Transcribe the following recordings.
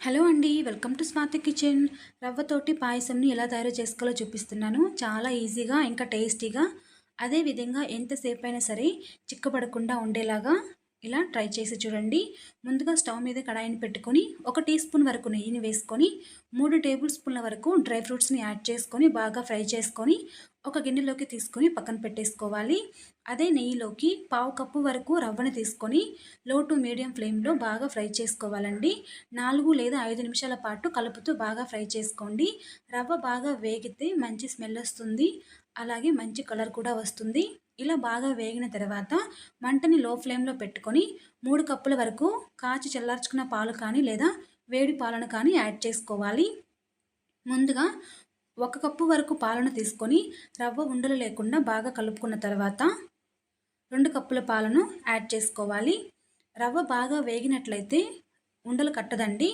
Hello అండి welcome to Swathi kitchen. రవ్వతోటి పాయసంని ఎలా తయారు చేసుకోవాలో చూపిస్తున్నాను. చాలా ఈజీగా ఇంకా టేస్టీగా అదేవిధంగా ఎంతసేపు అయినా సరే చిక్కబడకుండా ఉండేలాగా ఇలా ట్రై చేసి చూడండి. ముందుగా స్టవ్ మీద కడాయిని పెట్టుకొని ఒక టీ స్పూన్ వరకు నెయ్యిని వేసుకొని మూడు టేబుల్ స్పూన్ల వరకు డ్రై ఫ్రూట్స్ని యాడ్ చేసుకొని బాగా ఫ్రై చేసుకొని ఒక గిన్నెలోకి తీసుకొని పక్కన పెట్టేసుకోవాలి. అదే నెయ్యిలోకి పావు కప్పు వరకు రవ్వని తీసుకొని లో టు మీడియం ఫ్లేమ్లో బాగా ఫ్రై చేసుకోవాలండి. నాలుగు లేదా ఐదు నిమిషాల పాటు కలుపుతూ బాగా ఫ్రై చేసుకోండి. రవ్వ బాగా వేగితే మంచి స్మెల్ వస్తుంది. అలాగే మంచి కలర్ కూడా వస్తుంది. ఇలా బాగా వేగిన తర్వాత మంటని లో ఫ్లేమ్లో పెట్టుకొని మూడు కప్పుల వరకు కాచి చల్లార్చుకున్న పాలు కానీ లేదా వేడి పాలను కానీ యాడ్ చేసుకోవాలి. ముందుగా ఒక కప్పు వరకు పాలను తీసుకొని రవ్వ ఉండలు లేకుండా బాగా కలుపుకున్న తర్వాత రెండు కప్పుల పాలను యాడ్ చేసుకోవాలి. రవ్వ బాగా వేగినట్లయితే ఉండలు కట్టదండి.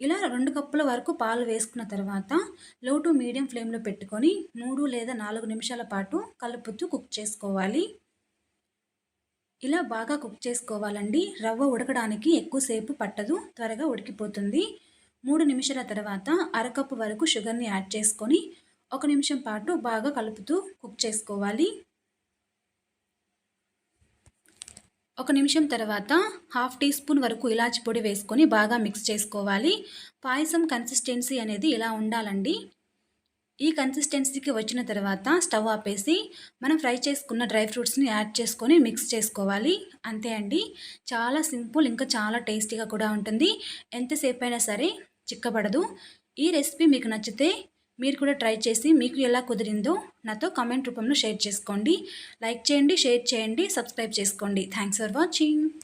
ఇలా రెండు కప్పుల వరకు పాలు వేసుకున్న తర్వాత లో టు మీడియం ఫ్లేమ్లో పెట్టుకొని మూడు లేదా నాలుగు నిమిషాల పాటు కలుపుతూ కుక్ చేసుకోవాలి. ఇలా బాగా కుక్ చేసుకోవాలండి. రవ్వ ఉడకడానికి ఎక్కువసేపు పట్టదు త్వరగా ఉడికిపోతుంది. మూడు నిమిషాల తర్వాత అరకప్పు వరకు షుగర్ని యాడ్ చేసుకొని ఒక నిమిషం పాటు బాగా కలుపుతూ కుక్ చేసుకోవాలి. ఒక నిమిషం తర్వాత హాఫ్ టీ స్పూన్ వరకు ఇలాచి పొడి వేసుకొని బాగా మిక్స్ చేసుకోవాలి. పాయసం కన్సిస్టెన్సీ అనేది ఇలా ఉండాలండి. ఈ కన్సిస్టెన్సీకి వచ్చిన తర్వాత స్టవ్ ఆపేసి మనం ఫ్రై చేసుకున్న డ్రై ఫ్రూట్స్ని యాడ్ చేసుకొని మిక్స్ చేసుకోవాలి. అంతే అండి. చాలా సింపుల్ ఇంకా చాలా టేస్టీగా కూడా ఉంటుంది. ఎంతసేపు అయినా సరే చిక్కబడదు. ఈ రెసిపీ మీకు నచ్చితే మీరు కూడా ట్రై చేసి మీకు ఎలా కుదిరిందో నాతో కామెంట్ రూపంలో షేర్ చేసుకోండి. లైక్ చేయండి షేర్ చేయండి సబ్స్క్రైబ్ చేసుకోండి. Thanks for watching.